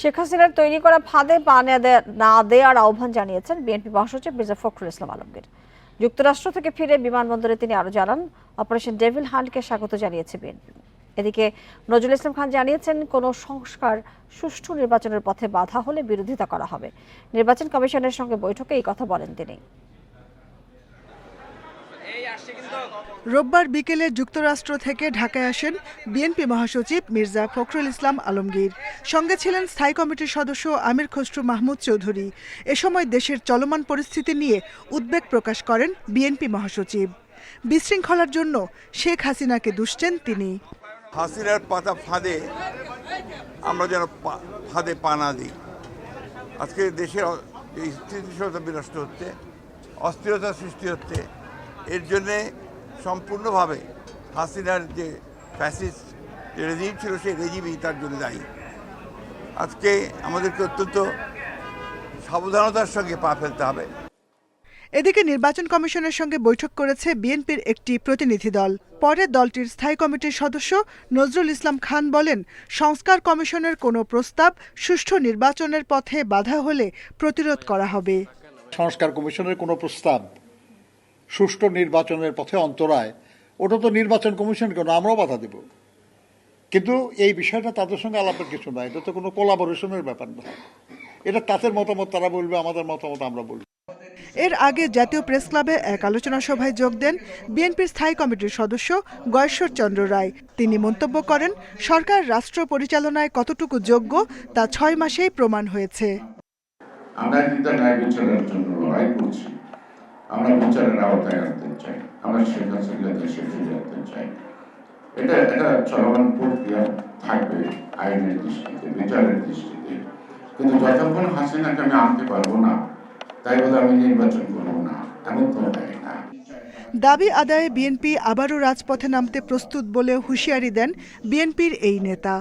শেখ হাসিনার তৈরি করা ফাঁদে পা না দেওয়ার আহ্বান জানিয়েছেন বিএনপি মহাসচিব মির্জা ফখরুল ইসলাম আলমগীর। যুক্তরাষ্ট্র থেকে ফিরে বিমানবন্দরে তিনি আরও জানান, অপারেশন ডেভিল হান্টকে স্বাগত জানিয়েছে বিএনপি। এদিকে নজরুল ইসলাম খান জানিয়েছেন, কোনো সংস্কার সুষ্ঠু নির্বাচনের পথে বাধা হলে বিরোধিতা করা হবে। নির্বাচন কমিশনের সঙ্গে বৈঠকে এই কথা বলেন তিনি। রোববার বিকেলে যুক্তরাষ্ট্র থেকে ঢাকায় আসেন বিএনপি মহাসচিব মির্জা ফখরুল ইসলাম আলমগীর। সঙ্গে ছিলেন স্থায়ী কমিটির সদস্য আমির খসরু মাহমুদ চৌধুরী। এ সময় দেশের চলমান পরিস্থিতি নিয়ে উদ্বেগ প্রকাশ করেন বিএনপি মহাসচিব। বিশৃঙ্খলার জন্য শেখ হাসিনাকে দুষছেন তিনি। হাসিনার পাতা ফাঁদে আমরা যেন ফাঁদে পা না দিই। আজকে দেশের স্থিতিশীলতা বিনষ্ট হচ্ছে, অস্থিরতা সৃষ্টি হচ্ছে। এর জন্যে সম্পূর্ণভাবে হাসিনার যে ফ্যাসিস্ট যে রেজিম ছিল সেই রেজিমই তার জন্য দায়ী। আজকে আমাদেরকে অত্যন্ত সাবধানতার সঙ্গে পা ফেলতে হবে। এদিকে নির্বাচন কমিশনের সঙ্গে বৈঠক করেছে বিএনপির একটি প্রতিনিধি দল। পরে দলটির স্থায়ী কমিটির সদস্য নজরুল ইসলাম খান বলেন সংস্কার কমিশনের কোনো প্রস্তাব সুষ্ঠু নির্বাচনের পথে বাধা হলে প্রতিরোধ করা হবে। সংস্কার কমিশনের কোনো প্রস্তাব সুষ্ঠু নির্বাচনের পথে অন্তরায়। ওটা তো নির্বাচন কমিশন কেন আমরাও বাধা দেব। কিন্তু এই বিষয়টা তাদের সঙ্গে আলাপের কিছু নয় এটা তো কোনো কোলাবোরেশনের ব্যাপার না। এটা তাদের মতামত তারা বলবে আমাদের মতামত আমরা বলব। এর আগে জাতীয় প্রেস ক্লাবে এক আলোচনা সভায় যোগ দেন বিএনপির স্থায়ী কমিটির সদস্য গয়েশ্বর চন্দ্র রায়। তিনি মন্তব্য করেন সরকার রাষ্ট্র পরিচালনায় কতটুকু যোগ্য তা ছয় মাসেই প্রমাণ হয়েছে। আমরা কিন্তু ন্যায় বিচারের জন্য লড়াই করছি। আমরা বিচারের আওতায় আনতে চাই, আমরা শেখ হাসিনা দেশে ফিরে আনতে চাই। এটা এটা চলমান প্রক্রিয়া থাকবে আইনের দৃষ্টিতে, বিচারের দৃষ্টিতে। কিন্তু যতক্ষণ হাসিনাকে আমি আনতে পারব না, তাই বলে আমি নির্বাচন করব না, এমন তো হয় না দাবি আদায়ে বিএনপি আবারও রাজপথে নামতে প্রস্তুত বলেও হুঁশিয়ারি দেন বিএনপির এই নেতা।